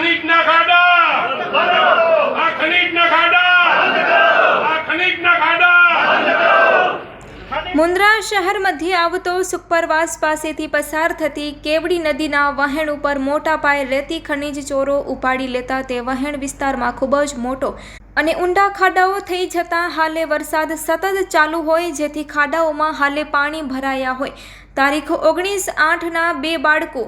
ખનીજ ના ખાડા! આ ખનીજ ના ખાડા! આ ખનીજ ના ખાડા! મુન્દ્રા શહેર મધ્યે આવતો સુપરવાસ પાસેથી પસાર થતી કેવડી નદીના વહેણ ઉપર મોટા પાયે રેતી ખનીજ ચોરો ઉપાડી લેતા તે વહેણ વિસ્તારમાં ખૂબ જ મોટો અને ઊંડા ખાડાઓ થઈ જતાં હાલે વરસાદ સતત ચાલુ હોય, જેથી ખાડાઓમાં હાલે પાણી ભરાયા હોય. તારીખ ઓગણીસ આઠના બે બાળકો,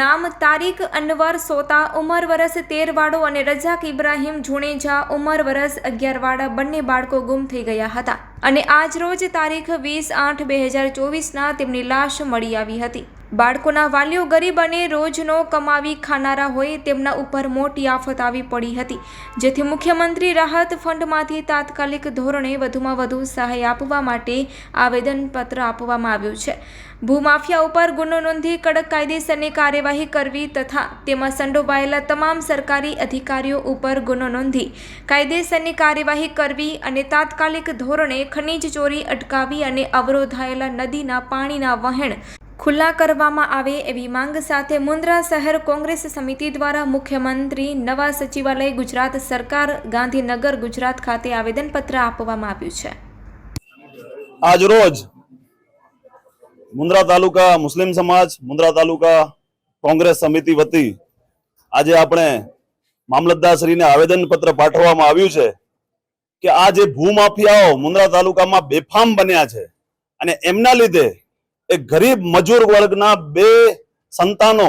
નામ તારીખ અનવર સોતા, ઉંમર વરસ તેરવાળો અને રજાક ઇબ્રાહીમ જુણેજા ઉંમર વરસ અગિયારવાળા બંને બાળકો ગુમ થઈ ગયા હતા. અને આજ રોજ તારીખ વીસ આઠ બે હજાર ચોવીસના તેમની લાશ મળી આવી હતી. બાળકોના વાલીઓ ગરીબ અને રોજનો કમાવી ખાનારા હોય તેમના ઉપર મોટી આફત આવી પડી હતી. જેથી મુખ્યમંત્રી રાહત ફંડમાંથી તાત્કાલિક ધોરણે વધુમાં વધુ સહાય આપવા માટે આવેદનપત્ર આપવામાં આવ્યું છે. ભૂમાફિયા ઉપર ગુનો નોંધી કડક કાયદેસરની કાર્યવાહી કરવી તથા તેમાં સંડોવાયેલા તમામ સરકારી અધિકારીઓ ઉપર ગુનો નોંધી કાયદેસરની કાર્યવાહી કરવી અને તાત્કાલિક ધોરણે ખનીજ ચોરી અટકાવી અને અવરોધાયેલા નદીના પાણીના વહેણ ખુલ્લા કરવામાં આવે એવી માંગ સાથે મુન્દ્રા શહેર કોંગ્રેસ સમિતિ દ્વારા મુખ્યમંત્રી, નવા સચિવાલય, ગુજરાત સરકાર, ગાંધીનગર, ગુજરાત ખાતે આવેદનપત્ર આપવામાં આવ્યું છે. આજ રોજ મુન્દ્રા તાલુકા મુસ્લિમ સમાજ, મુન્દ્રા તાલુકા કોંગ્રેસ સમિતિ વતી આજે આપણે મામલતદારશ્રીને આવેદનપત્ર પાઠવવામાં આવ્યું છે કે આ જે ભૂમાફિયાઓ મુન્દ્રા તાલુકામાં બેફામ બન્યા છે અને એમના લીધે એક ગરીબ મજૂર વર્ગના બે સંતાનો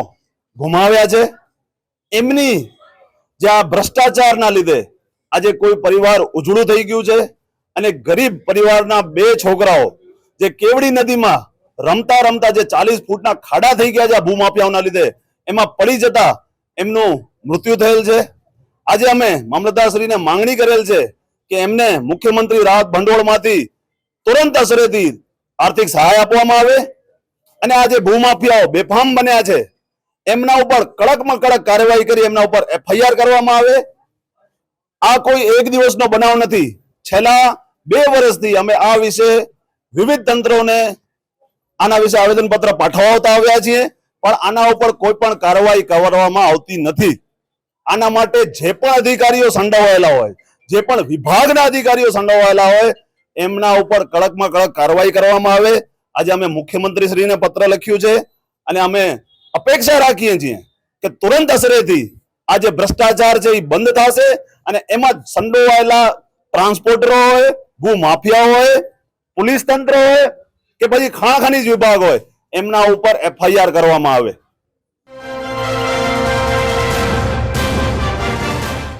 ગુમાવ્યા છે. એમની જે આ ભ્રષ્ટાચારના લીધે આજે કોઈ પરિવાર ઉજળું થઈ ગયું છે અને ગરીબ પરિવારના બે છોકરાઓ જે કેવડી નદીમાં રમતા રમતા જે ચાલીસ ફૂટના ખાડા થઈ ગયા છે આ ભૂમાફિયાઓના લીધે, એમાં પડી જતા એમનું મૃત્યુ થયેલ છે. આજે અમે મામલતદારશ્રીને માંગણી કરેલ છે કે એમને મુખ્યમંત્રી રાહત ભંડોળમાંથી તુરંત અસરેથી આર્થિક સહાય આપવામાં આવે અને આ જે ભૂમાફિયાઓ બેફામ બન્યા છે, એમના ઉપર કડકમાં કડક કાર્યવાહી કરી, એમના ઉપર એફઆઈઆર કરવામાં આવે. આ કોઈ એક દિવસનો બનાવ નથી. છેલ્લા બે વર્ષથી અમે આ વિશે વિવિધ તંત્રોને આના વિશે આવેદનપત્ર પાઠવતા આવ્યા છીએ, પણ આના ઉપર કોઈ પણ કાર્યવાહી કરવામાં આવતી નથી. આના માટે જે પણ અધિકારીઓ સંડોવાયેલા હોય, જે પણ વિભાગના અધિકારીઓ સંડોવાયેલા હોય એમના ઉપર કડકમાં કડક કાર્યવાહી કરવામાં આવે. આજે અમે મુખ્યમંત્રી શ્રીને પત્ર લખ્યું છે અને અમે અપેક્ષા રાખીએ છીએ કે તુરંત અસરેથી આ જે ભ્રષ્ટાચાર છે એ બંધ થશે અને એમાં સંડોવાયેલા ટ્રાન્સપોર્ટરો હોય, ભૂ માફિયા હોય, પોલીસ તંત્ર હોય કે પછી ખાણ ખનીજ વિભાગ હોય, એમના ઉપર એફઆઈઆર કરવામાં આવે.